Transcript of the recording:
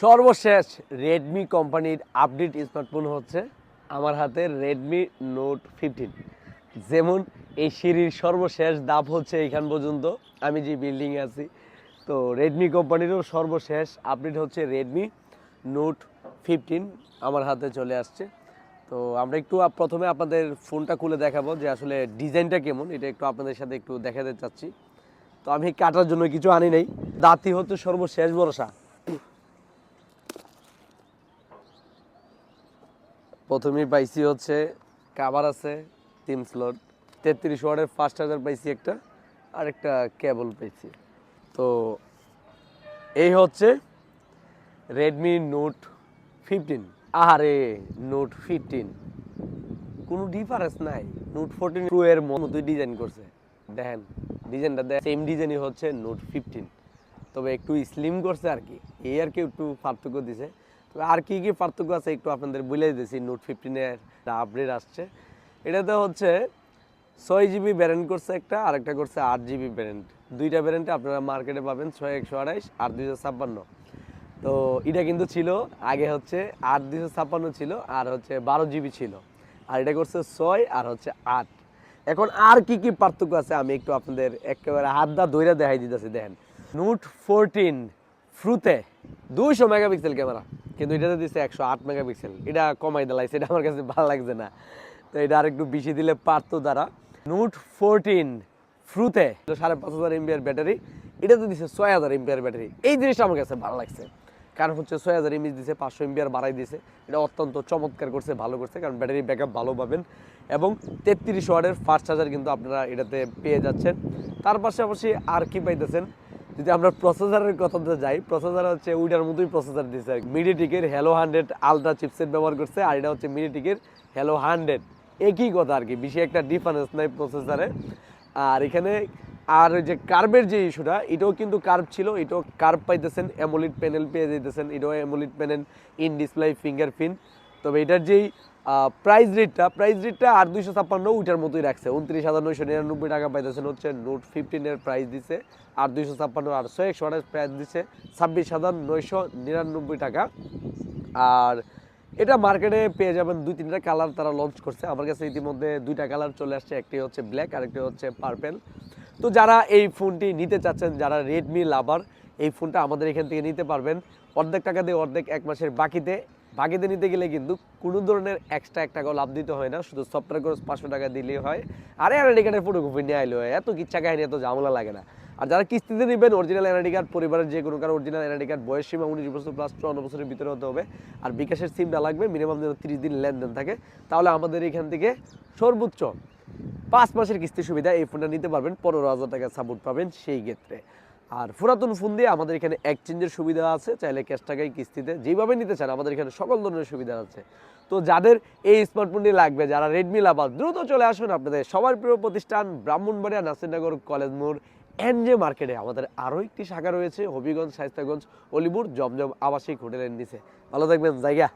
সর্বশেষ রেডমি কোম্পানির update smartphone হচ্ছে আমার হাতে রেডমি নোট ফিফটিন যেমন এই সিঁড়ির সর্বশেষ দাপ হচ্ছে এইখান পর্যন্ত, আমি যে বিল্ডিংয়ে আছি। তো রেডমি কোম্পানিরও সর্বশেষ আপডেট হচ্ছে রেডমি নোট ফিফটিন আমার হাতে চলে আসছে। তো আমরা একটু প্রথমে আপনাদের ফোনটা খুলে দেখাবো যে আসলে ডিজাইনটা কেমন, এটা একটু আপনাদের সাথে একটু দেখাতে চাচ্ছি। তো আমি কাটার জন্য কিছু আনি নাই। দাঁতি হচ্ছে সর্বশেষ ভরসা। প্রথমেই পাইছি হচ্ছে কাভার আছে তিন স্লট তেত্রিশ ওয়ার্ডের ফার্স্ট চার্জার পাইছি একটা আর একটা কেবল পাইছি। তো এই হচ্ছে রেডমি নোট ফিফটিন আরে নোট ফিফটিন কোনো ডিফারেন্স নাই। নোট ফোরটিন প্রো এর মতোই ডিজাইন করছে। দেখেন ডিজাইনটা দেখ সেম ডিজাইনই হচ্ছে নোট ফিফটিন তবে একটু স্লিম করছে আর কি। এই আর কি একটু পার্থক্য দিছে। আর কি কি পার্থক্য আছে একটু আপনাদের বলে দিয়েছি নোট ফিফটিনের আপডেট আসছে। এটাতে হচ্ছে ছয় জিবি ব্যারেন্ট করছে একটা আর একটা করছে আট জিবি ব্যারেন্ট দুইটা ব্যারেন্টে আপনারা মার্কেটে পাবেন, ছয় একশো আড়াইশ আর দুইশো ছাপ্পান্ন। তো এটা কিন্তু ছিল, আগে হচ্ছে আট দুইশো ছাপ্পান্ন ছিল, আর হচ্ছে বারো জিবি ছিল। আর এটা করছে ছয়, আর হচ্ছে আট। এখন আর কি কি পার্থক্য আছে আমি একটু আপনাদের একেবারে হাত দা দইরা দেখাই দিতেছি, দেখেন। নোট ফোরটিন ফ্রুতে দুইশো মেগাপিক্সেল ক্যামেরা কিন্তু এটাতে দিচ্ছে একশো আট মেগাপিক্সেল। এটা কমাই দিলাইছে এটা আমার কাছে ভালো লাগছে না। তো এটা আর একটু বেশি দিলে পারতো তারা। নোট ফোরটিন ফ্রুতে সাড়ে পাঁচ হাজার এমবিআর ব্যাটারি। এটাতে দিচ্ছে ছয় হাজার এমবিআর ব্যাটারি। এই জিনিসটা আমার কাছে ভালো লাগছে। কারণ হচ্ছে ছয় হাজার এমএস দিছে, পাঁচশো এমবিআর বাড়াই দিছে। এটা অত্যন্ত চমৎকার করছে, ভালো করছে, কারণ ব্যাটারি ব্যাকআপ ভালো পাবেন। এবং তেত্রিশ ওয়ার্ডের ফার্স্ট চার্জার কিন্তু আপনারা এটাতে পেয়ে যাচ্ছেন। তার পাশাপাশি আর কি পাইতেছেন? যদি আমরা প্রসেসরের কথাতে যাই প্রসেসর হচ্ছে ওইটার মতোই প্রসেসর দিচ্ছে মিডিটিকের হ্যালো হান্ড্রেড আলট্রা চিপসেট ব্যবহার করছে আর এটা হচ্ছে মিডিটিকের হ্যালো হান্ড্রেড একই কথা আর কি, বেশি একটা ডিফারেন্স নাই প্রসেসরে আর এখানে আর ওই যে কার্ভের যে ইস্যুটা এটাও কিন্তু কার্ভ ছিল, এটাও কার্ভ পাইতেছেন অ্যামোলিড প্যানেল পেয়ে যেতেছেন এটাও AMOLED panel in display fingerprint তবে এটার যেই প্রাইস রেটটা প্রাইস রেটটা আর দুইশো ছাপ্পান্ন ওইটার মতোই রাখছে। উনত্রিশ হাজার নয়শো নিরানব্বই টাকা পাইতেছেন হচ্ছে নোট ফিফটিনের প্রাইস দিছে, আর দুইশো ছাপ্পান্ন আটশো একশো আঠাশ প্রাইস দিছে, ছাব্বিশ হাজার নয়শো নিরানব্বই টাকা। আর এটা মার্কেটে পেয়ে যাবেন দুই, তিনটা কালার তারা লঞ্চ করছে। আমার কাছে ইতিমধ্যে দুইটা কালার চলে আসছে, একটি হচ্ছে ব্ল্যাক আর একটি হচ্ছে পার্পেল তো যারা এই ফোনটি নিতে চাচ্ছেন, যারা রেডমি লাভার এই ফোনটা আমাদের এখান থেকে নিতে পারবেন। অর্ধেক টাকা দিয়ে অর্ধেক এক মাসের বাকিতে। বাকিতে নিতে গেলে কিন্তু কোনো ধরনের এক্সট্রা এক টাকাও লাভ দিতে হয় না, শুধু সফটওয়্যার খরচ পাঁচশো টাকা দিলেই হয়। আর এনআইডি কার্ডের ফটোকপি নিয়ে আইলে, এত কিচ্ছা কাহিনী, এত ঝামেলা লাগে না। আর যারা কিস্তিতে নেবেন অরিজিনাল এনআইডি কার্ড পরিবারের যে কোনো কারও অরিজিনাল এনআইডি কার্ড বয়স সীমা উনিশ বছর প্লাস চুয়ান্ন বছরের ভিতরে হতে হবে। আর বিকাশের সিমটা লাগবে মিনিমাম যেন তিরিশ দিন লেনদেন থাকে। তাহলে আমাদের এখান থেকে সর্বোচ্চ পাঁচ মাসের কিস্তি সুবিধা এই ফোনটা নিতে পারবেন, পনেরো হাজার টাকা সাপোর্ট পাবেন সেই ক্ষেত্রে। আর পুরাতন ফোন দিয়ে আমাদের এখানে এক্সচেঞ্জের সুবিধা আছে। চাইলে ক্যাশ টাকায় কিস্তিতে যেভাবে নিতে চান, আমাদের এখানে সকল ধরনের সুবিধা আছে। তো যাদের এই স্মার্টফোনটি লাগবে, যারা রেডমি লাভার দ্রুত চলে আসুন আপনাদের সবার প্রিয় প্রতিষ্ঠান ব্রাহ্মণবাড়িয়া নাসিরনগর কলেজ মোড় এনজে মার্কেটে। আমাদের আরও একটি শাখা রয়েছে, হবিগঞ্জ শাইস্তাগঞ্জ অলিপুর, জমজম আবাসিক হোটেলের নিচে। ভালো থাকবেন, জায়গা।